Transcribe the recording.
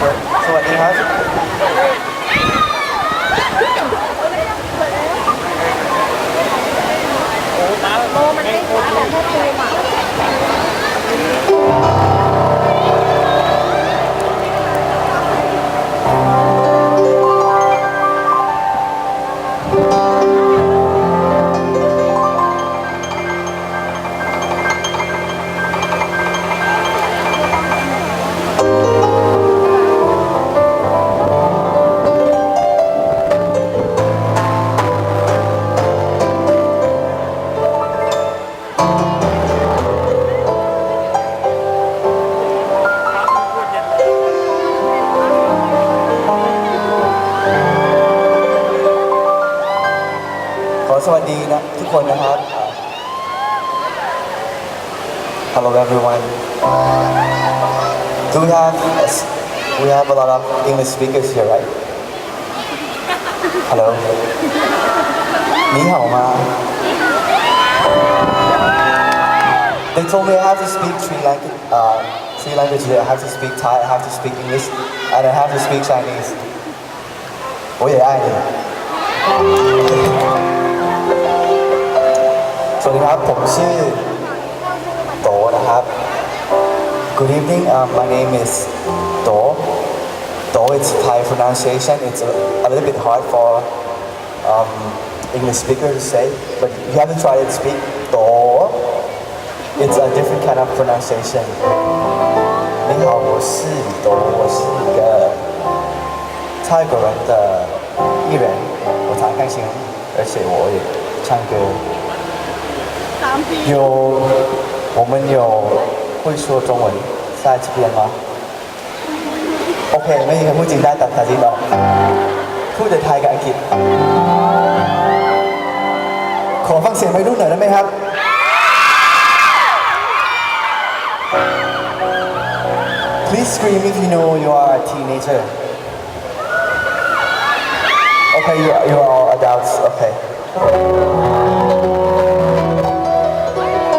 สวัสดีครับโลมันได้ฟ้าแต่แค่เทมา ขอสวัสดีนะทุกคนนะครับ Hello everyone Do we have we have a lot of English speakers here right Hello 你好吗 They told me I have to speak three language uh, three languages I have to speak Thai I have to speak English and I have to speak Chinese 我也爱你 สวัสดีครับ ผมชื่อโตนะครับ Good evening um, my name is โตโต it's Thai pronunciation it's a, a little bit hard for um, English speaker to say but you have to try to speak โต it's a different kind of pronunciation 你好我是โต我是一个泰国人的艺人我弹钢琴而且我也唱歌 有，我们有会说中文在这边吗？OK，ไม่มีใครพูดจริงได้แต่แต่จริงหรอกพูดแต่ไทยกับอังกฤษ ขอฟังเสียงวัยรุ่นหน่อยได้ไหมครับ Please scream if you know you are a teenager. Okay, you, you are all adults. Okay.